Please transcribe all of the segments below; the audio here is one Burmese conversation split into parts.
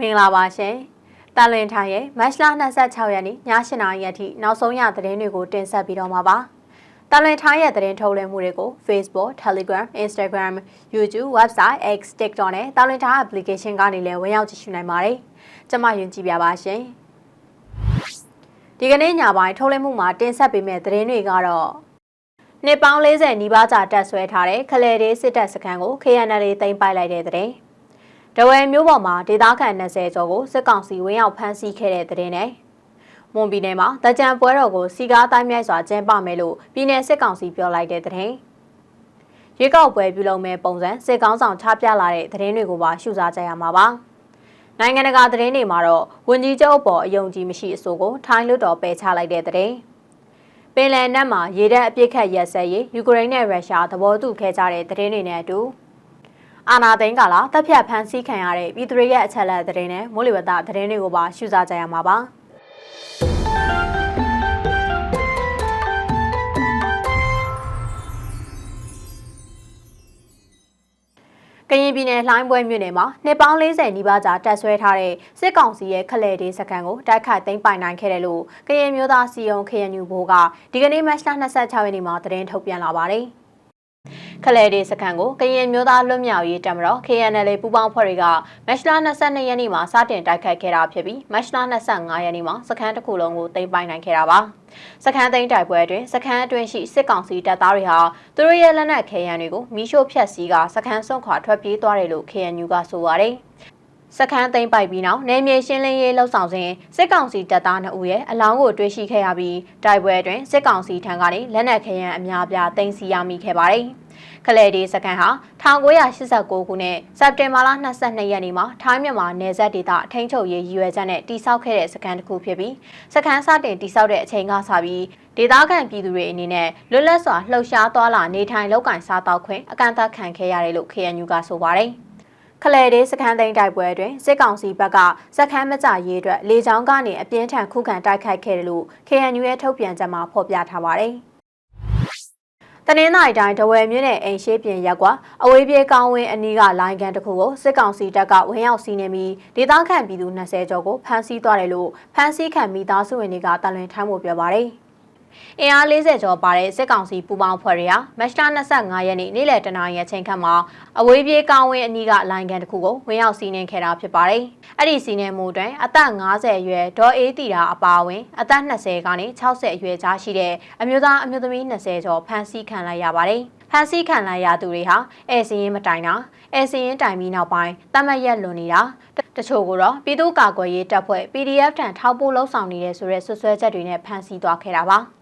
မင်္ဂလာပါရှင်။တာလွင်ထိုင်ရဲ့မတ်လ26ရက်နေ့ည8:00နာရီအထိနောက်ဆုံးရသတင်းတွေကိုတင်ဆက်ပြီးတော့မှာပါ။တာလွင်ထိုင်ရဲ့သတင်းထုတ်လွှင့်မှုတွေကို Facebook, Telegram, Instagram, YouTube, Website, X, TikTok နဲ့တာလွင်ထိုင် application ကနေလည်းဝင်ရောက်ကြည့်ရှုနိုင်ပါတယ်။ကျွန်မယဉ်ကြည်ပြပါရှင်။ဒီကနေ့ညပိုင်းထုတ်လွှင့်မှုမှာတင်ဆက်ပေးမယ့်သတင်းတွေကတော့နှစ်ပေါင်း40နီးပါးကြာတက်ဆွဲထားတဲ့ခလဲဒေးစစ်တပ်စခန်းကို KNL သိမ်းပိုက်လိုက်တဲ့တဲ့။ ဒဝဲမျိုးပေါ်မှာဒေသခံ20ကျော်ကိုစစ်ကောင်စီဝင်းရောက်ဖမ်းဆီးခဲ့တဲ့တဲ့နဲ့မွန်ပြည်နယ်မှာတကြံပွဲတော်ကိုစီကားတိုင်းမြိုက်စွာကျင်းပမယ်လို့ပြည်내စစ်ကောင်စီပြောလိုက်တဲ့တဲ့ရွေးကောက်ပွဲပြုလုပ်မဲ့ပုံစံစစ်ကောင်းဆောင်ချပြလာတဲ့သတင်းတွေကိုပါရှုစားကြရမှာပါနိုင်ငံတကာသတင်းတွေမှာတော့ဝန်ကြီးချုပ်ပေါ်အယုံကြည်မရှိအဆိုကိုထိုင်းလွှတ်တော်ပယ်ချလိုက်တဲ့တဲ့ပင်လယ်နက်မှာရေတပ်အပြစ်ခတ်ရက်စက်ရေးယူကရိန်းနဲ့ရုရှားသဘောတူခဲ့ကြတဲ့သတင်းတွေနဲ့အတူ အာနာသိန်းကလာတပ်ဖြတ်ဖမ်းဆီးခံရတဲ့ပြည်သူတွေရဲ့အချက်အလက်သတင်းနဲ့မိုးလေဝသသတင်းတွေကိုပါရှုစားကြရမှာပါကရင်ပြည်နယ်လှိုင်းပွဲမြို့နယ်မှာနှစ်ပေါင်း40နီးပါးကြာတက်ဆွဲထားတဲ့စစ်ကောင်စီရဲ့ခလဲဒေးစခန်းကိုတိုက်ခိုက်သိမ်းပိုင်နိုင်ခဲ့တယ်လို့ကရင်မျိုးသားစီယုံ KNU ဘိုးကဒီကနေ့မတ်လ26ရက်နေ့မှာသတင်းထုတ်ပြန်လာပါတယ်။ ခလဲဒေစခန်းကိုကရင်မျိုးသားလွတ်မြောက်ရေးတပ်မတော် KNL ပူးပေါင်းဖွဲ့တွေကမတ်လ22ရက်နေ့မှာစတင်တိုက်ခိုက်ခဲ့တာဖြစ်ပြီးမတ်လ25ရက်နေ့မှာစခန်းတစ်ခုလုံးကိုသိမ်းပိုက်နိုင်ခဲ့တာပါစခန်းသိမ်းတိုက်ပွဲအတွင်းစခန်းအတွင်းရှိစစ်ကောင်စီတပ်သားတွေဟာသူတို့ရဲ့လက်နက်ခဲယမ်းတွေကိုမီးရှို့ဖျက်ဆီးကစခန်းစွန့်ခွာထွက်ပြေးသွားတယ်လို့ KNU ကဆိုပါတယ် စခန်းသိမ်းပိုက်ပြီးနောက်နေမြေရှင်းလင်းရေးလှုပ်ဆောင်စဉ်စစ်ကောင်စီတပ်သား2ဦးရဲ့အလောင်းကိုတွေ့ရှိခဲ့ရပြီးတိုက်ပွဲအတွင်းစစ်ကောင်စီထံကနေလက်နက်ခဲယမ်းအများပြားတင်စီရမိခဲ့ပါတယ်။ခလဲဒီစကန်ဟာ1989ခုနှစ်စက်တင်ဘာလ22ရက်နေ့မှာထိုင်းမြန်မာနယ်စပ်ဒေသအထင်းချုပ်ရေးရည်ရွယ်ချက်နဲ့တိစောက်ခဲ့တဲ့စကန်တစ်ခုဖြစ်ပြီးစကန်စတင်တိစောက်တဲ့အချိန်ကစပြီးဒေသခံပြည်သူတွေအနေနဲ့လွတ်လပ်စွာလှုပ်ရှားသွားလာနေထိုင်လုပ်ကိုင်စားသောက်ခွင့်အကန့်အသတ်ခံခဲ့ရတယ်လို့ KNU ကဆိုပါတယ် ခလဲဒေးစခန်းသိမ်းတိုက်ပွဲတွင်စစ်ကောင်စီဘက်ကစခန်းမကြရေးအတွက်လေကြောင်းကနေအပြင်းထန်ခုခံတိုက်ခိုက်ခဲ့တယ်လို့ KNU ရဲ့ထုတ်ပြန်ချက်မှာဖော်ပြထားပါတယ်။တနင်္သာရီတိုင်းဒဝယ်မြို့နယ်အိမ်ရှိပြင်ရက်ကွာအဝေးပြေးကောင်းဝင်းအနီးကလိုင်းကန်တစ်ခုကိုစစ်ကောင်စီတပ်ကဝင်ရောက်စီးနေပြီးဒေသခံပြည်သူ20ကျော်ကိုဖမ်းဆီးသွားတယ်လို့ဖမ်းဆီးခံမိသားစုဝင်တွေကတလွင်ထိုင်းမှုပြောပါတယ်။ အင်အား40ကျော်ပါတဲ့စစ်ကောင်စီပူးပေါင်းဖွဲ့တွေကမတ်လ25ရက်နေ့နေ့လယ်တနာရီအချိန်ခန့်မှာအဝေးပြေးကောင်းဝင်းအနီးကလိုင်းကန်တစ်ခုကိုဝင်ရောက်စီးနင်းခဲ့တာဖြစ်ပါတယ်။အဲ့ဒီစီးနင်းမှုတွင်အသက်50အရွယ်ဒေါ်အေးတီတာအပါအဝင်အသက်20ကနေ60အရွယ်ကြားရှိတဲ့အမျိုးသားအမျိုးသမီး20ကျော်ဖမ်းဆီးခံလိုက်ရပါတယ်။ဖမ်းဆီးခံလိုက်ရသူတွေဟာအဲစင်းရင်မတိုင်တာအဲစင်းရင်တိုင်ပြီးနောက်ပိုင်းတတ်မှတ်ရက်လွန်နေတာတချို့ကတော့ပြည်သူ့ကာကွယ်ရေးတပ်ဖွဲ့ PDF ထံထောက်ပို့လှုပ်ဆောင်နေတဲ့ဆိုတဲ့ဆွဆွဲချက်တွေနဲ့ဖမ်းဆီးသွားခဲ့တာပါ။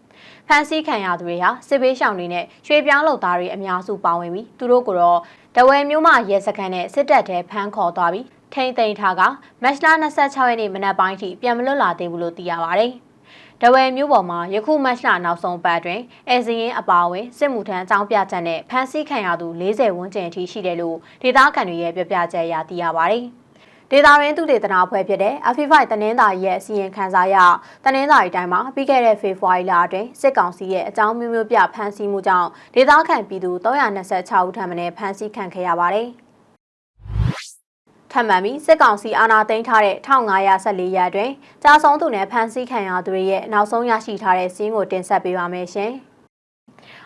ဖမ်းဆီးခံရသူတွေဟာစစ်ဘေးရှောင်တွေနဲ့ရွှေပြောင်းလုပ်သားတွေအများစုပါဝင်ပြီးသူတို့ကတော့တဝဲမျိုးမရဲစခန်းနဲ့စစ်တပ်ထဲဖမ်းခေါ်သွားပြီးထိမ့်သိမ်းထားကမတ်လ26ရက်နေ့မနက်ပိုင်းထိပြန်မလွတ်လာသေးဘူးလို့သိရပါတယ်။တဝဲမျိုးပေါ်မှာယခုမတ်လနောက်ဆုံးပတ်တွင်အဲဇင်းအပါအဝင်စစ်မှုထမ်းအကြောင်းပြချက်နဲ့ဖမ်းဆီးခံရသူ40ဝန်းကျင်အထိရှိတယ်လို့ဒေသခံတွေရဲ့ပြောပြချက်အရသိရပါတယ်။ ဒေတာရင်းသူဒေသနာဖွဲ့ဖြစ်တဲ့ F5 တနင်္သာရီရဲ့အစီရင်ခံစာအရတနင်္သာရီတိုင်းမှာပြီးခဲ့တဲ့ဖေဖော်ဝါရီလအတွင်းစစ်ကောင်စီရဲ့အကြောင်းမျိုးမျိုးပြဖမ်းဆီးမှုကြောင့်ဒေသခံပြည်သူ326ဦးထံမှဖမ်းဆီးခံခဲ့ရပါတယ်။ထပ်မံပြီးစစ်ကောင်စီအာဏာသိမ်းထားတဲ့1514ရက်အတွင်းကြာဆုံးသူနဲ့ဖမ်းဆီးခံရသူတွေရဲ့နောက်ဆုံးရရှိထားတဲ့စီးကိုတင်ဆက်ပေးပါမယ်ရှင်။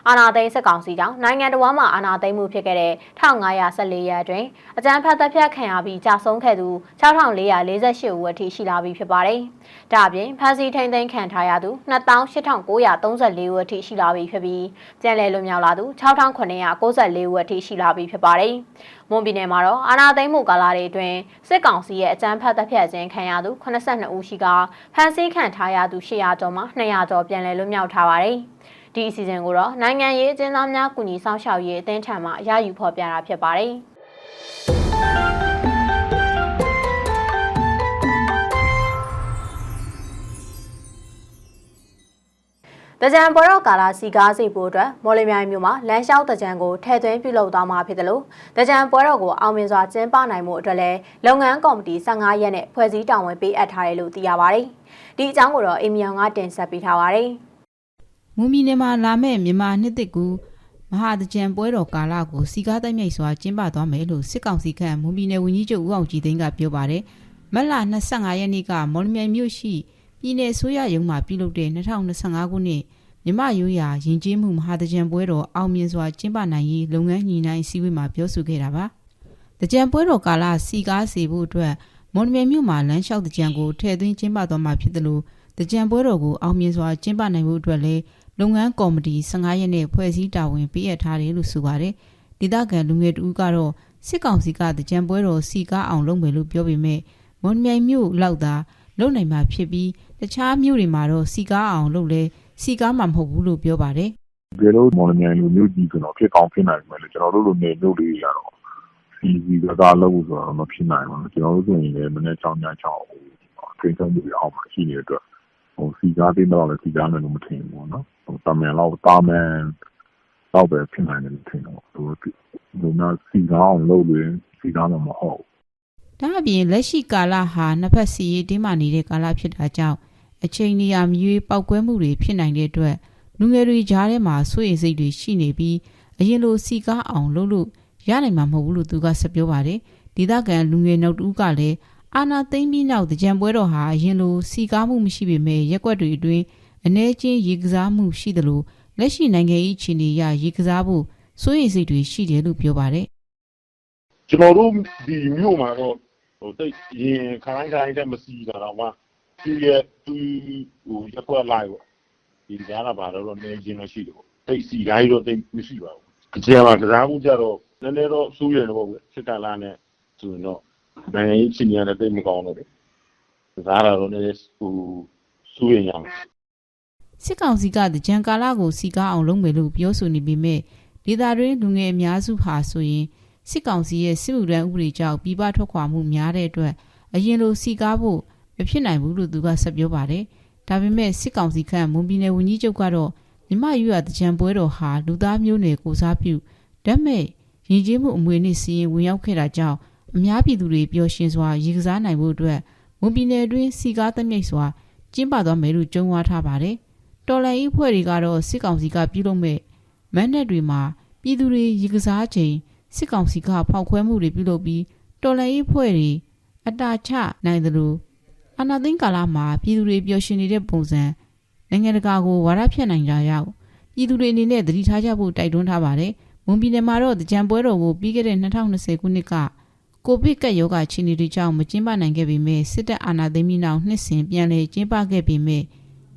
အာဏာသိမ်းစစ်ကောင်စီကြောင့်နိုင်ငံတော်မှာအာဏာသိမ်းမှုဖြစ်ခဲ့တဲ့1514ရက်အတွင်းအကြမ်းဖက်တပ်ဖြတ်ခံရပြီးကြာဆုံးခဲ့သူ6448ဦးအထိရှိလာပြီဖြစ်ပါတယ်။ဒါအပြင်ဖမ်းဆီးထိန်းသိမ်းခံထားရသူ28,934ဦးအထိရှိလာပြီဖြစ်ပြီးကြံလည်လွတ်မြောက်လာသူ6,994ဦးအထိရှိလာပြီဖြစ်ပါတယ်။မွန်ပြည်နယ်မှာတော့အာဏာသိမ်းမှုကာလတွေအတွင်းစစ်ကောင်စီရဲ့အကြမ်းဖက်တပ်ဖြတ်ခြင်းခံရသူ82ဦးရှိကဖမ်းဆီးခံထားရသူ800ကျော်မှ200ကျော်ပြန်လည်လွတ်မြောက်ထားပါတယ်။ ဒီအစီအစဉ်ကိုတော့နိုင်ငံရေးအကျဉ်းသားများကူညီဆောင်ရှောက်ရေးအသင်းထံမှရယူဖော်ပြတာဖြစ်ပါတယ်။တကြံပေါ်တော့ကာလာစီကားစီဖို့အတွက်မော်လမြိုင်မြို့မှာလမ်းလျှောက်တကြံကိုထည့်သွင်းပြုလုပ်သွားမှာဖြစ်တယ်လို့တကြံပွဲတော်ကိုအောင်မြင်စွာကျင်းပနိုင်မှုအတွက်လည်းလုပ်ငန်းကော်မတီ15ရက်နဲ့ဖွဲ့စည်းတာဝန်ပေးအပ်ထားတယ်လို့သိရပါတယ်။ဒီအကြောင်းကိုတော့အိမ်မြောင်ကတင်ဆက်ပေးထားပါတယ်။ မွန်ပြည်နယ်မှာလာမယ့်မြန်မာနှစ်သစ်ကူမဟာတကြံပွဲတော်ကာလကိုစီကားတိုက်မြိုက်စွာကျင်းပသွားမယ်လို့စစ်ကောင်စီခန့်မွန်ပြည်နယ်ဝန်ကြီးချုပ်ဦးအောင်ကြည်သိန်းကပြောပါတယ်။နမတ်လ25ရက်နေ့ကမော်လမြိုင်မြို့ရှိပြည်내အစိုးရရုံးမှပြုလုပ်တဲ့2025ခုနှစ်မြမရိုးရာယဉ်ကျေးမှုမဟာတကြံပွဲတော်အောင်မြင်စွာကျင်းပနိုင်ရေးလုပ်ငန်းညီနိုင်အစည်းအဝေးမှာပြောဆိုခဲ့တာပါ။တကြံပွဲတော်ကာလစီကားစီဖို့အတွက်မော်လမြိုင်မြို့မှာလမ်းလျှောက်တကြံကိုထည့်သွင်းကျင်းပသွားမှာဖြစ်တယ်လို့တကြံပွဲတော်ကိုအောင်မြင်စွာကျင်းပနိုင်ဖို့အတွက်လည်း လုပ်ငန်းကော်မတီ15ရက်နဲ့ဖွဲ့စည်းတာဝန်ပေးအပ်ထားတယ်လို့ဆိုပါတယ်။ဒေသခံလူငယ်တူကတော့စစ်ကောင်စီကတကြံပွဲတော်စီကားအောင်လုပ်မယ်လို့ပြောပေမဲ့မော်လမြိုင်မြို့လောက်သာလုပ်နိုင်မှာဖြစ်ပြီးတခြားမြို့တွေမှာတော့စီကားအောင်လုပ်လဲစီကားမှာမဟုတ်ဘူးလို့ပြောပါတယ်တကယ်လို့မော်လမြိုင်လူမျိုးကြီးကျွန်တော်ဖြစ်ကောင်းဖြစ်နိုင်မယ်လေကျွန်တော်တို့လိုနေမျိုးတွေရတော့စီစီကစားလုပ်ဖို့ဆိုတော့မဖြစ်နိုင်ဘူးကျွန်တော်တို့ဆိုရင်လည်းမနေ့ချောင်းညချောင်းဟိုထိန်းချုပ်မှုတွေအောင်မှာရှိနေတဲ့အတွက် ဟိုစီကားတင်းတော့လည်းစီကားမယ်လို့မထင်ဘူးပေါ့နော်ဟိုတာမန်လောက်တာမန်တော့ပဲဖြစ်နိုင်တယ်လို့ထင်တော့သူတို့ကစီကားအောင်လုပ်ရင်စီကားတော့မဟုတ်ဒါအပြင်လက်ရှိကာလဟာနှစ်ဖက်စီရေးတင်းမာနေတဲ့ကာလဖြစ်တာကြောင့်အချိန်နေရာမြွေပောက်ကွဲမှုတွေဖြစ်နိုင်တဲ့အတွက်လူငယ်တွေကြားထဲမှာစိုးရိမ်စိတ်တွေရှိနေပြီးအရင်လိုစီကားအောင်လုပ်လို့ရနိုင်မှာမဟုတ်ဘူးလို့သူကဆက်ပြောပါတယ်ဒေသခံလူငယ်နောက်တူးကလည်း အာနာသိမ့်ပြီးနောက်တကြံပွဲတော်ဟာအရင်လိုစီကားမှုမရှိပေမဲ့ရက်ွက်တွေအတွင်းအနေချင်းရေကစားမှုရှိတယ်လို့လက်ရှိနိုင်ငံရေးအခြေအနေအရရေကစားဖို့စိုးရိမ်စိတ်တွေရှိတယ်လို့ပြောပါတယ်ကျွန်တော်တို့ဒီမြို့မှာတော့ဟိုတိတ်ရင်ခိုင်းခိုင်းတဲ့မစီတာတော့မှသူရဲ့သူဟိုရက်ွက်လိုက်ပေါ့ဒီကြားလာပါတော့နေချင်းလို့ရှိတယ်ပေါ့တိတ်စီတိုင်းတော့တိတ်မရှိပါဘူးအကျယ်မှာကစားမှုကြတော့နည်းနည်းတော့စူးရတယ်ပေါ့ကွစစ်ကလာနဲ့ဆိုရင်တော့ နိုင်ငံရေးချင်းရတယ်တိတ်မကောင်းတော့ဘူးကစားတာတော့နည်းနည်းဟိုစူးရင်ရအောင်စစ်ကောင်စီကတကြံကာလကိုစီကားအောင်လုပ်မယ်လို့ပြောဆိုနေပေမဲ့ဒေသတွင်းလူငယ်အများစုဟာဆိုရင်စစ်ကောင်စီရဲ့စစ်မှုထမ်းဥပဒေကြောင့်ပြည်ပထွက်ခွာမှုများတဲ့အတွက်အရင်လိုစီကားဖို့မဖြစ်နိုင်ဘူးလို့သူကဆက်ပြောပါတယ်။ဒါပေမဲ့စစ်ကောင်စီခန့်မွန်ပြည်နယ်ဝန်ကြီးချုပ်ကတော့မြမယူရတကြံပွဲတော်ဟာလူသားမျိုးနွယ်ကိုစားပြုဓာတ်မဲ့ရည်ကြီးမှုအမွေနဲ့စီရင်ဝင်ရောက်ခဲ့တာကြောင့် အများပြည်သူတွေပျော်ရွှင်စွာရေကစားနိုင်ဖို့အတွက်မွန်ပြည်နယ်အတွင်းစီကားသမြိတ်စွာကျင်းပသွားမယ်လို့ကြုံဝါထားပါတယ်။တော်လန်ဤဖွဲ့တွေကတော့စစ်ကောင်စီကပြုလုပ်မဲ့မန်းနဲ့တွေမှာပြည်သူတွေရေကစားချိန်စစ်ကောင်စီကဖောက်ခွဲမှုတွေပြုလုပ်ပြီးတော်လန်ဤဖွဲ့တွေအတာချနိုင်သလိုအာနာသိန်းကာလမှာပြည်သူတွေပျော်ရွှင်နေတဲ့ပုံစံနိုင်ငံတကာကိုဝါဒဖြန့်နိုင်ကြရောက်ပြည်သူတွေအနေနဲ့သတိထားကြဖို့တိုက်တွန်းထားပါတယ်။မွန်ပြည်နယ်မှာတော့ကြံပွဲတော်ကိုပြီးခဲ့တဲ့2020ခုနှစ်က ကိုဗစ်ကပ်ရောဂါအခြေအနေတွေကြောင့်မကျင်းပနိုင်ခဲ့ပေမဲ့စစ်တပ်အာဏာသိမ်းပြီးနောက်နှစ်စဉ်ပြန်လည်ကျင်းပခဲ့ပေမဲ့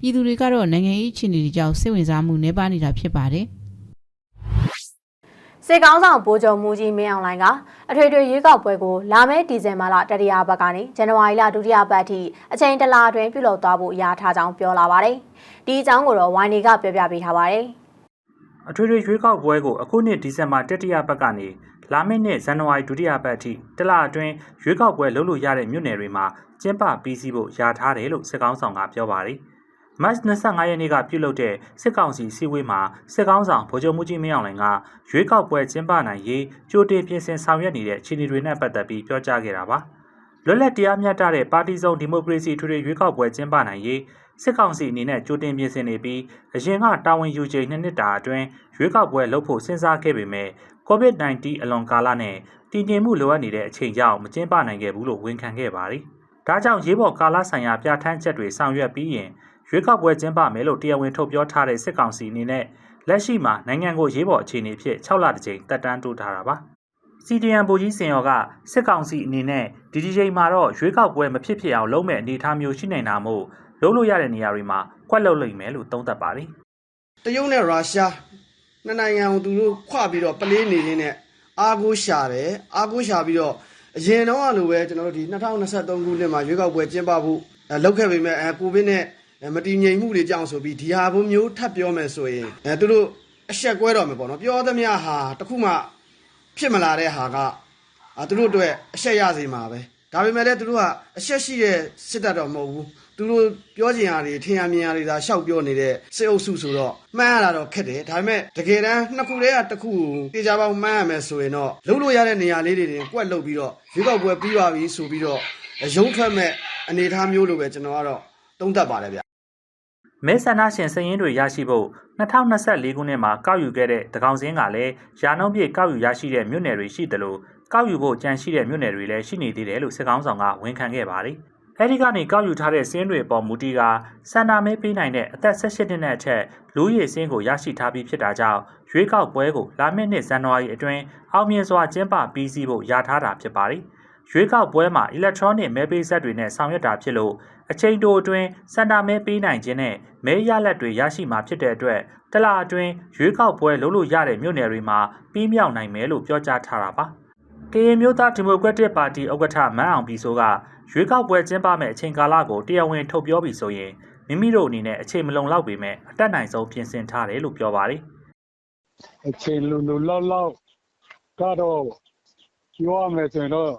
ပြည်သူတွေကတော့နိုင်ငံရေးအခြေအနေတွေကြောင့်စိတ်ဝင်စားမှုနှဲပါနေတာဖြစ်ပါတယ်စစ်ကောင်းဆောင်ဗိုလ်ချုပ်မူကြီးမင်းအောင်လှိုင်ကအထွေထွေရွေးကောက်ပွဲကိုလာမယ့်ဒီဇင်ဘာလတတိယပတ်ကနေဇန်နဝါရီလဒုတိယပတ်အထိအချိန်တစ်လအတွင်းပြုလုပ်သွားဖို့ရာထားကြောင်းပြောလာပါတယ်။ဒီအကြောင်းကိုတော့ဝိုင်းနေကပြောပြပေးထားပါတယ်။အထွေထွေရွေးကောက်ပွဲကိုအခုနှစ်ဒီဇင်ဘာတတိယပတ်ကနေ လာမယ့်နှစ်ဇန်နဝါရီဒုတိယပတ်အထိတစ်လအတွင်းရွေးကောက်ပွဲလုပ်လို့ရတဲ့မြို့နယ်တွေမှာကျင်းပပြီးစီးဖို့ယာထားတယ်လို့စစ်ကောင်ဆောင်ကပြောပါတယ်။မတ်25ရက်နေ့ကပြုလုပ်တဲ့စစ်ကောင်စီစည်းဝေးမှာစစ်ကောင်ဆောင်ဗိုလ်ချုပ်မှုကြီးမင်းအောင်လှိုင်ကရွေးကောက်ပွဲကျင်းပနိုင်ရေးကြိုတင်ပြင်ဆင်ဆောင်ရွက်နေတဲ့အခြေအနေတွေနဲ့ပတ်သက်ပြီးပြောကြားခဲ့တာပါ။လွတ်လပ်တရားမျှတတဲ့ပါတီစုံဒီမိုကရေစီထွေထွေရွေးကောက်ပွဲကျင်းပနိုင်ရေးစစ်ကောင်စီအနေနဲ့ကြိုတင်ပြင်ဆင်နေပြီးအရင်ကတာဝန်ယူချိန်နှစ်နှစ်တာအတွင်းရွေးကောက်ပွဲလုပ်ဖို့စဉ်းစားခဲ့ပေမဲ့ COVID-19 အလွန်ကာလနဲ့တည်ငြိမ်မှုလိုအပ်နေတဲ့အချိန်ကြောင့်မကျင်းပနိုင်ခဲ့ဘူးလို့ဝန်ခံခဲ့ပါတယ်။ဒါကြောင့်ရေးပေါ်ကာလဆိုင်ရာပြဋ္ဌာန်းချက်တွေဆောင်ရွက်ပြီးရင်ရွေးကောက်ပွဲကျင်းပမယ်လို့တရားဝင်ထုတ်ပြောထားတဲ့စစ်ကောင်စီအနေနဲ့လက်ရှိမှာနိုင်ငံကိုရေးပေါ်အခြေအနေဖြစ်6လတစ်ကြိမ်တက်တန်းတိုးထားတာပါ။ CDN ဗိုလ်ကြီးစင်ရော်ကစစ်ကောင်စီအနေနဲ့ဒီဒီချိန်မှာတော့ရွေးကောက်ပွဲမဖြစ်ဖြစ်အောင်လုပ်မဲ့အနေအထားမျိုးရှိနေတာမို့လုပ်လို့ရတဲ့နေရာတွေမှာကွက်လုပ်လိမ့်မယ်လို့သုံးသပ်ပါတယ်တရုတ်နဲ့ရုရှား နှစ်နိုင်ငံကိုသူတို့ခွပြီးတော့ပလေးနေရင်းနဲ့အာကိုရှာတယ်အာကိုရှာပြီးတော့အရင်တော့အလိုပဲကျွန်တော်တို့ဒီ2023ခုနှစ်မှာရွေးကောက်ပွဲကျင်းပဖို့အဲလုပ်ခဲ့ပေမဲ့အဲကိုဗစ်နဲ့အဲမတည်ငြိမ်မှုတွေကြောင့်ဆိုပြီးဒီဟာဘုမျိုးထပ်ပြောမယ်ဆိုရင်အဲသူတို့အဆက်ကွဲတော့မယ်ပေါ့နော်ပြောသမျှဟာတခုမှဖြစ်မလာတဲ့ဟာကအာသူတို့အတွက်အဆက်ရစေမှာပဲဒါပေမဲ့လည်းသူတို့ကအဆက်ရှိတဲ့စစ်တပ်တော့မဟုတ်ဘူး သူတို့ပြောချင်တာတွေထင်ရမြင်ရတွေသာရှောက်ပြောနေတဲ့စစ်အုပ်စုဆိုတော့မှန်းရတာတော့ခက်တယ်ဒါပေမဲ့တကယ်တမ်းနှစ်ခုတည်းကတစ်ခုကိုတေချာပေါင်းမှန်းရမယ်ဆိုရင်တော့လုံးလို့ရတဲ့နေရာလေးတွေတင်ကွက်လုပ်ပြီးတော့ရွေးကောက်ပွဲပြီးပါပြီဆိုပြီးတော့ရုံးထွက်မဲ့အနေအထားမျိုးလိုပဲကျွန်တော်ကတော့သုံးသပ်ပါတယ်ဗျမဲဆန္ဒရှင်စည်ရင်းတွေရရှိဖို့2024ခုနှစ်မှာကောက်ယူခဲ့တဲ့တကောင်စင်းကလည်းရာနှုန်းပြည့်ကောက်ယူရရှိတဲ့မြို့နယ်တွေရှိသလိုကောက်ယူဖို့ကြံရှိတဲ့မြို့နယ်တွေလည်းရှိနေသေးတယ်လို့စစ်ကောင်းဆောင်ကဝန်ခံခဲ့ပါတယ်။ အဲဒီကနေကောက်ယူထားတဲ့စင်းတွေပေါ်မူတီကစန္ဒာမဲပေးနိုင်တဲ့အသက်18နှစ်နဲ့အထက်လူရည်စင်းကိုရရှိထားပြီးဖြစ်တာကြောင့်ရွေးကောက်ပွဲကိုလာမယ့်နှစ်ဇန်နဝါရီအတွင်းအောင်မြင်စွာကျင်းပပြီးစီးဖို့ရထားတာဖြစ်ပါတယ်။ရွေးကောက်ပွဲမှာ electronic မဲပေးဆက်တွေနဲ့ဆောင်ရွက်တာဖြစ်လို့အချိန်တိုအတွင်းစန္ဒာမဲပေးနိုင်ခြင်းနဲ့မဲရလက်တွေရရှိမှာဖြစ်တဲ့အတွက်တလအတွင်းရွေးကောက်ပွဲလုပ်လို့ရတဲ့မြို့နယ်တွေမှာပြီးမြောက်နိုင်မယ်လို့ပြောကြားထားတာပါ။ ကရင်မျိုးသားဒီမိုကရက်တစ်ပါတီဥက္ကဋ္ဌမန်းအောင်ပြည်စိုးကရွေးကောက်ပွဲကျင်းပမယ့်အချိန်ကာလကိုတရားဝင်ထုတ်ပြောပြီးဆိုရင်မိမိတို့အနေနဲ့အချိန်မလုံလောက်ပေမဲ့အတက်နိုင်ဆုံးပြင်ဆင်ထားတယ်လို့ပြောပါတယ်အချိန်လူလူလောက်လောက်ကတော့ပြောရမယ်ဆိုရင်တော့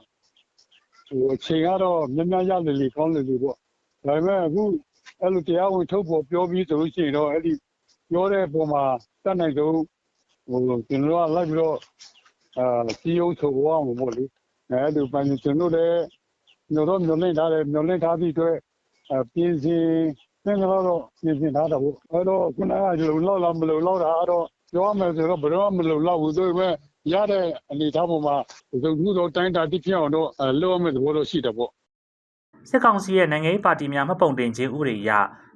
ဟိုအချိန်ကတော့မြတ်မြတ်ရလေလေကောင်းလေလေပေါ့ဒါပေမဲ့အခုအဲ့လိုတရားဝင်ထုတ်ဖို့ပြောပြီးဆိုလို့ရှိရင်တော့အဲ့ဒီပြောတဲ့ပုံမှာတတ်နိုင်ဆုံးဟိုကျွန်တော်ကလိုက်ပြီးတော့ အာစီယုံဆိုရအောင်ပေါ့လေအဲ့ဒီပိုင်းကျွန်တော်လည်းကျွန်တော်မျောလင့်ထားတယ်မျောလင့်ထားပြီးအတွက်အပြင်စင်သင်္ကတော့ပြင်ဆင်ထားတာပေါ့အဲ့တော့ခုနကလုံလောက်လားမလုံလောက်တာအဲ့တော့ပြောရမယ်ဆိုတော့ဘယ်တော့မှမလုံလောက်ဘူးဆိုပေမဲ့ရတဲ့အနေအထားပေါ်မှာဒီခုတော့တိုင်းတာတိဖြစ်အောင်တော့အဲလုပ်ရမယ့်သဘောတော့ရှိတယ်ပေါ့။စစ်ကောင်စီရဲ့နိုင်ငံရေးပါတီများမှတ်ပုံတင်ခြင်းဥပဒေအရ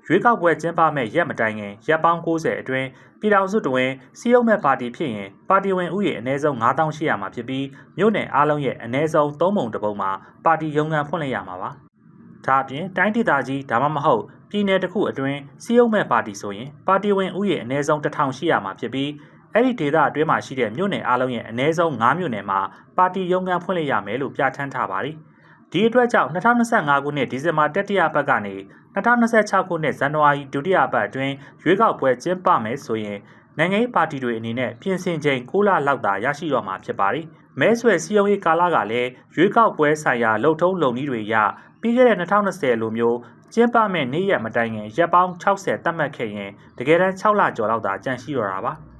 ရွေးကောက်ပွဲကျင်းပမဲ့ရက်မတိုင်ခင်ရက်ပေါင်း90အတွင်းပြည်ထောင်စုတွင်စီးရုံးမဲ့ပါတီဖြစ်ရင်ပါတီဝင်ဥယေအနည်းဆုံး9800မှာဖြစ်ပြီးမြို့နယ်အားလုံးရဲ့အနည်းဆုံး3ပုံတစ်ပုံမှာပါတီရုံးခန်းဖွင့်လှစ်ရမှာပါ။ဒါအပြင်တိုင်းဒေသကြီးဒါမှမဟုတ်ပြည်နယ်တစ်ခုအတွင်းစီးရုံးမဲ့ပါတီဆိုရင်ပါတီဝင်ဥယေအနည်းဆုံး1800မှာဖြစ်ပြီးအဲ့ဒီဒေသအတွင်းမှာရှိတဲ့မြို့နယ်အားလုံးရဲ့အနည်းဆုံး9မြို့နယ်မှာပါတီရုံးခန်းဖွင့်လှစ်ရမယ်လို့ပြဋ္ဌာန်းထားပါတယ်။ ဒီအတွက်ကြောင့်2025ခုနှစ်ဒီဇင်ဘာတတိယပတ်ကနေ2026ခုနှစ်ဇန်နဝါရီဒုတိယပတ်အတွင်းရွေးကောက်ပွဲကျင်းပမယ်ဆိုရင်နိုင်ငံရေးပါတီတွေအနေနဲ့ပြင်ဆင်ချိန်6လလောက်သာရရှိတော့မှာဖြစ်ပါတယ်။မဲဆွယ်စည်းရုံးရေးကာလကလည်းရွေးကောက်ပွဲဆိုင်ရာလှုပ်ထုံးလုံနည်းတွေရပြီးခဲ့တဲ့2020လိုမျိုးကျင်းပမဲ့နေ့ရက်မတိုင်ခင်ရက်ပေါင်း60တတ်မှတ်ခဲ့ရင်တကယ်တမ်း6လကျော်လောက်သာကြန့်ရှိတော့တာပါ။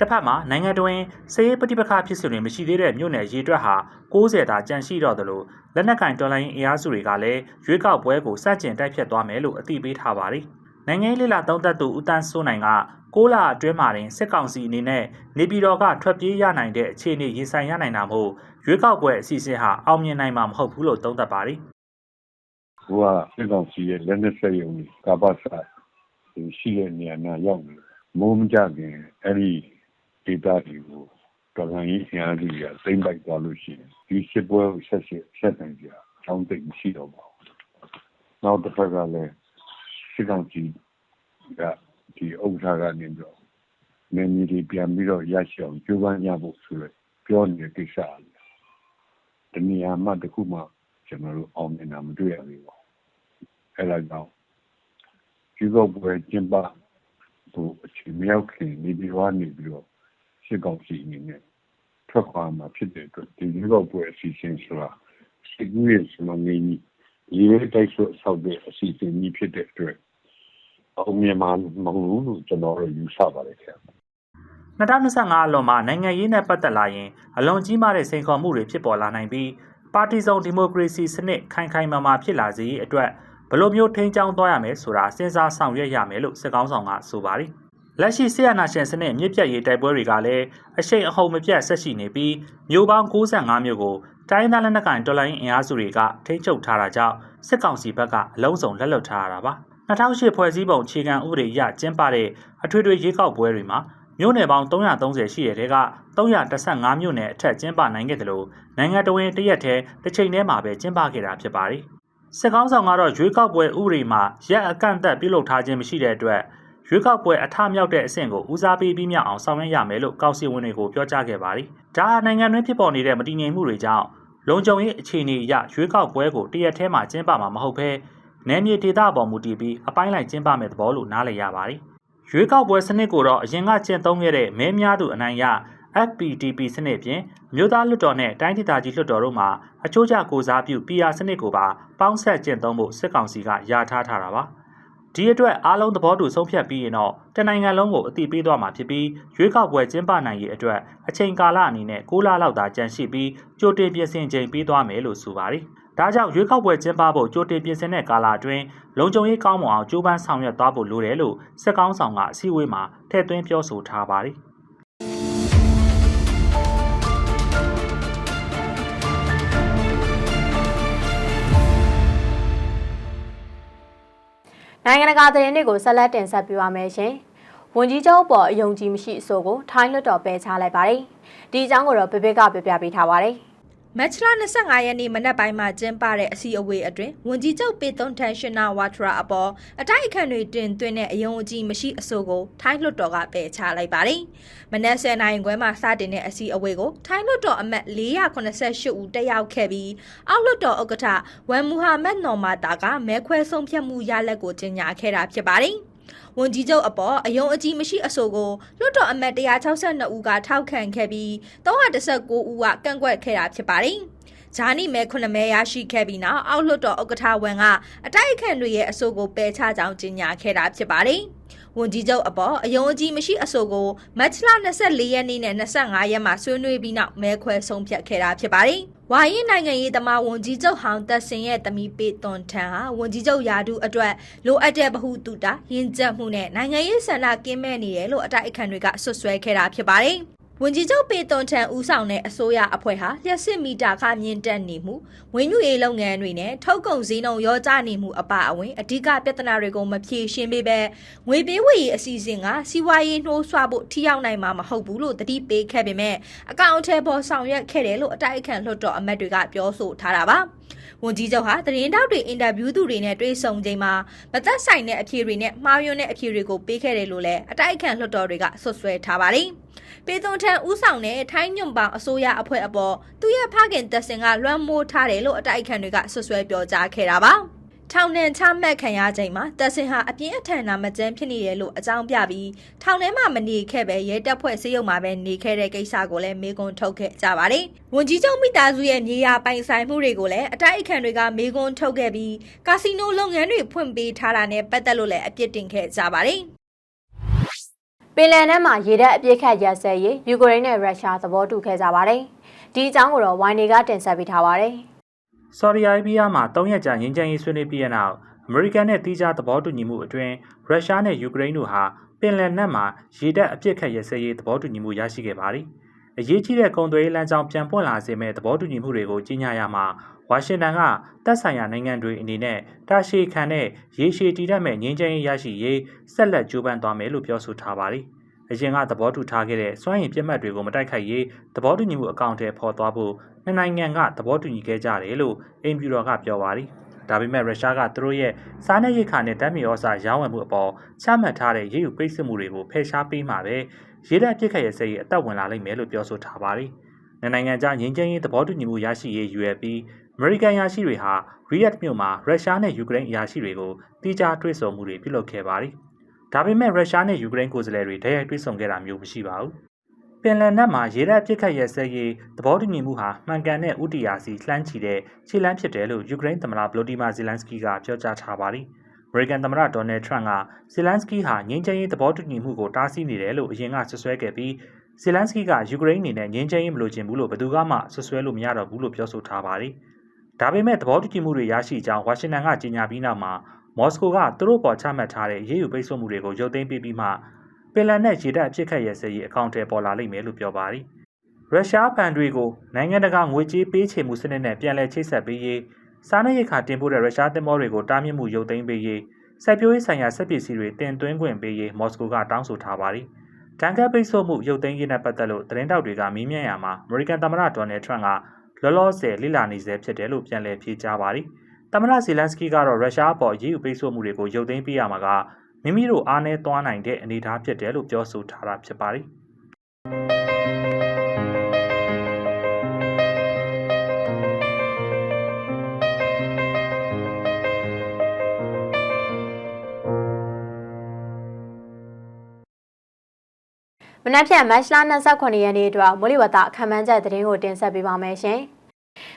တစ်ဖက်မှာနိုင်ငံတွင်စစ်ရေးပဋိပက္ခဖြစ်စဉ်တွေမရှိသေးတဲ့မြို့နယ်ရေတွက်ဟာ60တာကြန့်ရှိတော့သလိုလက်နက်ကင်တော်လိုင်းအင်အားစုတွေကလည်းရွေးကောက်ပွဲကိုစတင်တိုက်ဖြတ်သွားမယ်လို့အသိပေးထားပါတယ်။နိုင်ငံရေးလိလာသုံးသက်သူဦးတန်းစိုးနိုင်က6လအတွင်းမှာတင်စစ်ကောင်စီအနေနဲ့နေပြည်တော်ကထွက်ပြေးရနိုင်တဲ့အခြေအနေရင်ဆိုင်ရနိုင်တာမို့ရွေးကောက်ပွဲအစီအစဉ်ဟာအောင်မြင်နိုင်မှာမဟုတ်ဘူးလို့သုံးသပ်ပါတယ်ဟိုကစစ်ကောင်စီရဲ့လက်နက်ဆက်ယုံကြီးကပ္ပစာဒီရှိတဲ့နေရာမှာရောက်နေတယ်မိုးမကြခင်အဲ့ဒီ ဒေတာတွေကိုတော်လှန်ရေးအင်အားကြီးကသိမ့်ပိုက်သွားလို့ရှိရင်ဒီစစ်ပွဲကိုဆက်ဆက်ဆက်နိုင်ကြအကြောင်းသိပ်မရှိတော့ပါဘူးနောက်တစ်ဖက်ကလည်းစစ်ကောင်စီကဒီဥက္ကဋ္ဌကနေပြီးတော့နေမီဒီပြန်ပြီးတော့ရရှိအောင်ကြိုးပမ်းရဖို့ဆိုရယ်ပြောနေတဲ့ကိစ္စအရတနည်းအားမှတစ်ခုမှကျွန်တော်တို့အောင်မြင်တာမတွေ့ရသေးပါဘူးအဲဒါကြောင့်ဒီကောက်ပွဲကျင်းပဟိုအချိန်မရောက်ခင်နေပြီးတော့နေပြီးတော့ စစ်ကောင်စီအနေနဲ့ထွက်ခွာမှာဖြစ်တဲ့အတွက်ဒီဒီကောက်ပွဲအစီအစဉ်ဆိုတာစစ်ကူးရဲ့စမငင်းကြီးရေးတိုက်ဆွဆောက်တဲ့အစီအစဉ်ကြီးဖြစ်တဲ့အတွက်အောင်မြင်မှာမဟုတ်ဘူးလို့ကျွန်တော်တို့ယူဆပါတယ်ခင်ဗျ2025အလွန်မှာနိုင်ငံရေးနဲ့ပတ်သက်လာရင်အလွန်ကြီးမားတဲ့စိန်ခေါ်မှုတွေဖြစ်ပေါ်လာနိုင်ပြီးပါတီစုံဒီမိုကရေစီစနစ်ခိုင်ခိုင်မာမာဖြစ်လာစေရေးအတွက်ဘယ်လိုမျိုးထိန်းချောင်းသွားရမယ်ဆိုတာစဉ်းစားဆောင်ရွက်ရမယ်လို့စစ်ကောင်းဆောင်ကဆိုပါတယ်။ လက်ရှိဆီယနာရှင်စနစ်မြစ်ပြတ်ရေးတိုက်ပွဲတွေကလည်းအရှိန်အဟုန်မပြတ်ဆက်ရှိနေပြီးမြို့ပေါင်း65မြို့ကိုတိုင်းသားလက်နက်ကိုင်တော်လိုင်းအင်အားစုတွေကထိန်းချုပ်ထားတာကြောင့်စစ်ကောင်စီဘက်ကအလုံးစုံလက်လွတ်ထားရတာပါ။2008ဖွဲ့စည်းပုံအခြေခံဥပဒေအရကျင်းပတဲ့အထွေထွေရွေးကောက်ပွဲတွေမှာမြို့နယ်ပေါင်း330ရှိတဲ့တဲက315မြို့နယ်အထက်ကျင်းပနိုင်ခဲ့တယ်လို့နိုင်ငံတော်ဝင်တရက်တည်းတစ်ချိန်တည်းမှာပဲကျင်းပခဲ့တာဖြစ်ပါတယ်။စစ်ကောင်းဆောင်ကတော့ရွေးကောက်ပွဲဥပဒေမှာရက်အကန့်အသတ်ပြုလုပ်ထားခြင်းမရှိတဲ့အတွက် ရွေးကောက်ပွဲအထမြောက်တဲ့အဆင့်ကိုဦးစားပေးပြီးမြောက်အောင်ဆောင်ရွက်ရမယ်လို့ကောင်စီဝင်တွေကိုပြောကြားခဲ့ပါတယ်။ဒါဟာနိုင်ငံတွင်းဖြစ်ပေါ်နေတဲ့မတည်ငြိမ်မှုတွေကြောင့်လုံခြုံရေးအခြေအနေအရရွေးကောက်ပွဲကိုတရက်တည်းမှာကျင်းပမှာမဟုတ်ဘဲနယ်မြေဒေသအပေါ်မူတည်ပြီးအပိုင်းလိုက်ကျင်းပမယ်သဘောလို့နားလည်ရပါတယ်။ရွေးကောက်ပွဲစနစ်ကိုတော့အရင်ကကျင့်သုံးခဲ့တဲ့မဲများသူအနိုင်ရ FPTP စနစ်ဖြင့်မြို့သားလွှတ်တော်နဲ့တိုင်းဒေသကြီးလွှတ်တော်တို့မှာအချိုးကျကိုစားပြု PR စနစ်ကိုပါပေါင်းဆက်ကျင့်သုံးဖို့စစ်ကောင်စီကယာထားထားတာပါ ဒီအတွက်အားလုံးသဘောတူဆုံးဖြတ်ပြီးရင်တော့တနိုင်ငံလုံးကိုအတိပေးသွားမှာဖြစ်ပြီးရွေးကောက်ပွဲကျင်းပနိုင်ရေးအတွက်အချိန်ကာလအနေနဲ့6လလောက်သာကြန့်ရှိပြီးကြိုတင်ပြင်ဆင်ချိန်ပေးသွားမယ်လို့ဆိုပါတယ်ဒါကြောင့်ရွေးကောက်ပွဲကျင်းပဖို့ကြိုတင်ပြင်ဆင်တဲ့ကာလအတွင်းလုံခြုံရေးကောင်းမွန်အောင်ကြိုးပမ်းဆောင်ရွက်သွားဖို့လိုတယ်လို့စစ်ကောင်းဆောင်ကအစည်းအဝေးမှာထည့်သွင်းပြောဆိုထားပါတယ်။ နိုင်ငံတကာသတင်းတွေကိုဆက်လက်တင်ဆက်ပေးပါမယ်ရှင်။ဝန်ကြီးချုပ်ပေါ်အယုံကြည်မရှိအဆိုကိုထိုင်းလွှတ်တော်ပယ်ချလိုက်ပါတယ်။ဒီအကြောင်းကိုတော့ပေပေကပြပြပေးထားပါတယ်။ မတ်လ25ရက်နေ့မနက်ပိုင်းမှာကျင်းပတဲ့အစည်းအဝေးအတွင်းဝန်ကြီးချုပ်ပေသွန်ထန်ရှင်နာဝါထရာအပေါ်အတိုက်အခံတွေတင်သွင်းတဲ့အယုံအကြည်မရှိအဆိုကိုထိုင်းလွှတ်တော်ကပယ်ချလိုက်ပါတယ်။မနက်10:00နာရီခွဲမှာစတင်တဲ့အစည်းအဝေးကိုထိုင်းလွှတ်တော်အမတ်488ဦးတက်ရောက်ခဲ့ပြီးအောက်လွှတ်တော်ဥက္ကဋ္ဌဝမ်မူဟာမက်နော်မာတာကမဲခွဲဆုံးဖြတ်မှုရလဒ်ကိုကြေညာခဲ့တာဖြစ်ပါတယ်။ ဝန်ကြီးချုပ်အပေါ်အယုံအကြည်မရှိအဆိုကိုလွှတ်တော်အမတ်162ဦးကထောက်ခံခဲ့ပြီး319ဦးကကန့်ကွက်ခဲ့တာဖြစ်ပါတယ်။ ဂျာနီမဲ9မဲရရှိခဲ့ပြီးနောက်အောက်လွှတ်တော်ဥက္ကဋ္ဌဝန်ကအတိုက်အခံတွေရဲ့အဆိုကိုပယ်ချကြောင်းကြေညာခဲ့တာဖြစ်ပါတယ်။ဝန်ကြီးချုပ်အပေါ်အယုံအကြည်မရှိအဆိုကိုမတ်လ24ရက်နေ့နဲ့25ရက်မှာဆွေးနွေးပြီးနောက်မဲခွဲဆုံးဖြတ်ခဲ့တာဖြစ်ပါတယ်။ဝါရင်နိုင်ငံရေးသမားဝန်ကြီးချုပ်ဟောင်းတက်စင်ရဲ့တမီပေသွန်ထန်ဟာဝန်ကြီးချုပ်ယာဒူအတွက်လိုအပ်တဲ့ဗဟုသုတရင်းကျက်မှုနဲ့နိုင်ငံရေးဆန္ဒကင်းမဲ့နေတယ်လို့အတိုက်အခံတွေကဆွဆွဲခဲ့တာဖြစ်ပါတယ်။ ဝန်ကြီးချုပ်ပေသွန်ထန်ဦးဆောင်တဲ့အစိုးရအဖွဲ့ဟာလျှက်စစ်မီတာခမြင့်တက်နေမှုဝင်းညွေရေးလုပ်ငန်းတွေနဲ့ထုတ်ကုန်စည်းနှုန်းရောကျနေမှုအပါအဝင်အဓိကပြဿနာတွေကိုမဖြေရှင်းပေးဘဲငွေပေးဝေရေးအစီအစဉ်ကစီးပွားရေးနှိုးဆွဖို့ထိရောက်နိုင်မှာမဟုတ်ဘူးလို့တတိပေးခဲ့ပေမဲ့အကောင့်အထည်ပေါ်ဆောင်ရွက်ခဲ့တယ်လို့အတိုက်အခံလွှတ်တော်အမတ်တွေကပြောဆိုထားတာပါ ဝန်ကြီးချုပ်ဟာသတင်းတောက်တွေအင်တာဗျူးသူတွေနဲ့တွေ့ဆုံချိန်မှာမသက်ဆိုင်တဲ့အဖြေတွေနဲ့မှားယွင်းတဲ့အဖြေတွေကိုပေးခဲ့တယ်လို့လည်းအတိုက်အခံလွှတ်တော်တွေကဆွဆွဲထားပါတယ်။ပေသွန်ထန်ဦးဆောင်တဲ့ထိုင်းညွန့်ပေါင်အစိုးရအဖွဲ့အပေါ်သူ့ရဲ့ဖခင်တက်စင်ကလွှမ်းမိုးထားတယ်လို့အတိုက်အခံတွေကဆွဆွဲပြောကြားခဲ့တာပါ။ ထောင်နှံချမှတ်ခံရချိန်မှာတက်စင်ဟာအပြင်းအထန်နာမကျန်းဖြစ်နေတယ်လို့အကြောင်းပြပြီးထောင်ထဲမှာမနေခဲ့ပဲရဲတပ်ဖွဲ့စေယုံမှာပဲနေခဲ့တဲ့ကိစ္စကိုလည်းမေးခွန်းထုတ်ခဲ့ကြပါတယ်။ဝန်ကြီးချုပ်မိသားစုရဲ့မြေယာပိုင်ဆိုင်မှုတွေကိုလည်းအတိုက်အခံတွေကမေးခွန်းထုတ်ခဲ့ပြီးကာစီနိုလုပ်ငန်းတွေဖွင့်ပေးထားတာနဲ့ပတ်သက်လို့လည်းအပြစ်တင်ခဲ့ကြပါတယ်။ပင်လယ်ထဲမှာရေတပ်အပြစ်ခတ်ရစဲရေးယူကရိန်းနဲ့ရုရှားသဘောတူခဲ့ကြပါတယ်။ဒီအကြောင်းကိုတော့ဝိုင်နေကတင်ဆက်ပေးထားပါတယ်။ ဆော်ဒီအာရေဗျမှာ၃ရက်ကြာငြိမ်းချမ်းရေးဆွေးနွေးပြီးတဲ့နောက်အမေရိကန်နဲ့တီးခြားသဘောတူညီမှုအတွင်း ရုရှားနဲ့ ယူကရိန်းတို့ဟာပင်လယ်နက်မှာ ရေတပ်အပြစ်ခတ်ရစဲရေးသဘောတူညီမှုရရှိခဲ့ပါတယ်။အရေးကြီးတဲ့ကုန်သွယ်ရေးလမ်းကြောင်းပြန်ပွင့်လာစေမဲ့သဘောတူညီမှုတွေကိုကြီးညာရမှာဝါရှင်တန်ကတပ်ဆိုင်ရာနိုင်ငံတွေအနေနဲ့တာရှည်ခံတဲ့ရေရှည်တည်တတ်မဲ့ငြိမ်းချမ်းရေးရရှိရေးဆက်လက်ကြိုးပမ်းသွားမယ်လို့ပြောဆိုထားပါတယ်။ အရင်ကသဘောတူထားခဲ့တဲ့စွမ်းရည်ပြတ်မှတ်တွေကိုမတိုက်ခိုက်ရေးသဘောတူညီမှုအကောင့်ထဲပေါ်သွားဖို့နှစ်နိုင်ငံကသဘောတူညီခဲ့ကြတယ်လို့အင်ဖြူတော်ကပြောပါတယ်။ဒါပေမဲ့ရုရှားကသူတို့ရဲ့စားနပ်ရိက္ခာနဲ့ဓာတ်မြေဩဇာရောင်းဝယ်မှုအပေါ်ချမှတ်ထားတဲ့ရေးယူပိတ်ဆို့မှုတွေကိုဖယ်ရှားပေးမှာပဲရေတပ်ပြစ်ခတ်ရစရေးအသက်ဝင်လာလိမ့်မယ်လို့ပြောဆိုထားပါတယ်။နိုင်ငံခြားငြိမ်းချမ်းရေးသဘောတူညီမှုရရှိရေးယူရပြီးအမေရိကန်ယာရှိတွေဟာရီယက်မြို့မှာရုရှားနဲ့ယူကရိန်းအရာရှိတွေကိုတီးခြားတွေ့ဆုံမှုတွေပြုလုပ်ခဲ့ပါတယ်။ ဒါပေမဲ့ရုရှားနဲ့ယူကရိန်းကိုယ်စားလှယ်တွေတရတွေ့ဆုံခဲ့တာမျိုးမရှိပါဘူး။ပင်လယ်နက်မှာရေတပ်ပြစ်ခတ်ရဲစဲရေးသဘောတူညီမှုဟာမှန်ကန်တဲ့ဥတီယာစီလှမ်းချီတဲ့ခြေလှမ်းဖြစ်တယ်လို့ယူကရိန်းသမ္မတဗလိုဒီမာဇီလန်စကီကပြောကြားထားပါတယ်။အမေရိကန်သမ္မတဒေါ်နယ်ထရန့်ကဇီလန်စကီဟာငြိမ်းချမ်းရေးသဘောတူညီမှုကိုတားဆီးနေတယ်လို့အရင်ကဆွဆွဲခဲ့ပြီးဇီလန်စကီကယူကရိန်းအနေနဲ့ငြိမ်းချမ်းရေးမလိုချင်ဘူးလို့ဘယ်သူမှဆွဆွဲလို့မရတော့ဘူးလို့ပြောဆိုထားပါတယ်။ဒါပေမဲ့သဘောတူညီမှုတွေရရှိကြောင်းဝါရှင်တန်ကကြေညာပြီးနောက်မှာ မော်စကိုကသူတို့ပေါ်ချမှတ်ထားတဲ့ရေးယူပိတ်ဆို့မှုတွေကိုရုပ်သိမ်းပေးပြီးမှပင်လယ်နဲ့ရေတပ်အဖြစ်ခတ်ရဲစရေးအကောင့်ထဲပေါ်လာလိမ့်မယ်လို့ပြောပါတယ်။ရုရှားဘဏ်တွေကိုနိုင်ငံတကာငွေကြေးပေးချေမှုစနစ်နဲ့ပြန်လည်ချိတ်ဆက်ပေးရေးစားနပ်ရိက္ခာတင်ပို့တဲ့ရုရှားသင်္ဘောတွေကိုတားမြစ်မှုရုပ်သိမ်းပေးရေးစိုက်ပျိုးရေးဆိုင်ရာစက်ပစ္စည်းတွေတင်သွင်းခွင့်ပေးရေးမော်စကိုကတောင်းဆိုထားပါတယ်။တန်ခတ်ပိတ်ဆို့မှုရုပ်သိမ်းရေးနဲ့ပတ်သက်လို့သတင်းတောက်တွေကမေးမြန်းရမှာအမေရိကန်သမ္မတဒေါ်နယ်ထရန့်ကလောလောဆယ်လိလာနေဆဲဖြစ်တယ်လို့ပြန်လည်ဖြေကြားပါတယ်။ သမ္မတဇီလန်စကီကတော့ရုရှားအပေါ်ရေးယူပိတ်ဆို့မှုတွေကိုရုပ်သိမ်းပေးရမှာကမိမိတို့အားနည်းသွားနိုင်တဲ့အနေအထားဖြစ်တယ်လို့ပြောဆိုထားတာဖြစ်ပါတယ်။မနက်ဖြန်မတ်လ29ရက်နေ့အတွက်မိုးလေဝသအခမ်းအနားချက်သတင်းကိုတင်ဆက်ပေးပါမယ်ရှင်။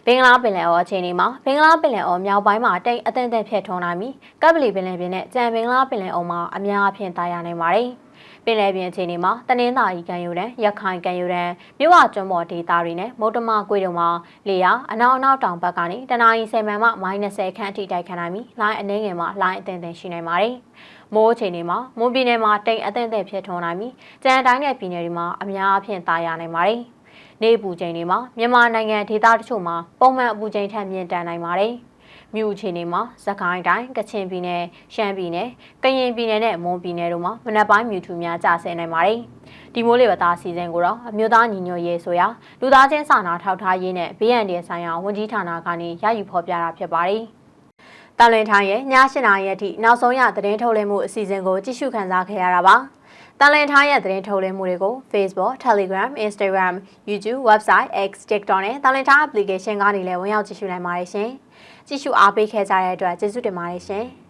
ဘင်္ဂလားပင်လယ်အော်အခြေအနေမှာဘင်္ဂလားပင်လယ်အော်မြောက်ပိုင်းမှာတိတ်အသင့်အသင့်ဖြစ်ထွန်းနိုင်ပြီးကပ်ပလီပင်လယ်ပြင်နဲ့ကြံဘင်္ဂလားပင်လယ်အော်မှာအများအပြားတာယာနိုင်ပါတယ်။ပင်လယ်ပြင်အခြေအနေမှာတနင်္သာရီကံယူတန်းရခိုင်ကံယူတန်းမြို့ဝကျွန်းပေါ်ဒေသတွေနဲ့မုတ်တမကွေတုံမှာလေယာအနောက်အနောက်တောင်ဘက်ကနေတနအီ10မှန်မှ -30 ခန့်အထိတိုက်ခတ်နိုင်ပြီးလိုင်းအနှင်းငယ်မှာလိုင်းအသင့်အသင့်ရှိနိုင်ပါတယ်။မိုးအခြေအနေမှာမွန်ပြည်နယ်မှာတိတ်အသင့်အသင့်ဖြစ်ထွန်းနိုင်ပြီးကြံတိုင်းနယ်ပြည်နယ်တွေမှာအများအပြားတာယာနိုင်ပါတယ်။ နေပူချိန်တွေမှာမြန်မာနိုင်ငံဒေသတချို့မှာပုံမှန်အပူချိန်ထက်မြင့်တက်နိုင်ပါတယ်။မြို့အခြေအနေမှာစကိုင်းတိုင်းကချင်ပြည်နယ်ရှမ်းပြည်နယ်ကရင်ပြည်နယ်နဲ့မွန်ပြည်နယ်တို့မှာမနက်ပိုင်းမြူထူများကျဆင်းနိုင်ပါတယ်။ဒီမိုးလေဝသစီစဉ်ကိုတော့အမျိုးသားညီညွတ်ရေးဆိုရာလူသားချင်းစာနာထောက်ထားရေးနဲ့ဘေးရန်တွေဆိုင်ရာဝန်ကြီးဌာနကနေရယူဖော်ပြတာဖြစ်ပါတယ်။တာလွင်ထိုင်းရဲ့ည8နာရီအထိနောက်ဆုံးရသတင်းထုတ်လင်းမှုအစီအစဉ်ကိုကြည့်ရှုခန်းစားခဲ့ရတာပါ။ တန်လင်ထားရဲ့သတင်းထုတ်လင်းမှုတွေကို Facebook, Telegram, Instagram, YouTube, Website, X, TikTok နဲ့တန်လင်ထား application ကနေလည်းဝင်ရောက်ကြည့်ရှုနိုင်ပါတယ်ရှင်။ကြည့်ရှုအားပေးခဲ့ကြတဲ့အတွက်ကျေးဇူးတင်ပါတယ်ရှင်။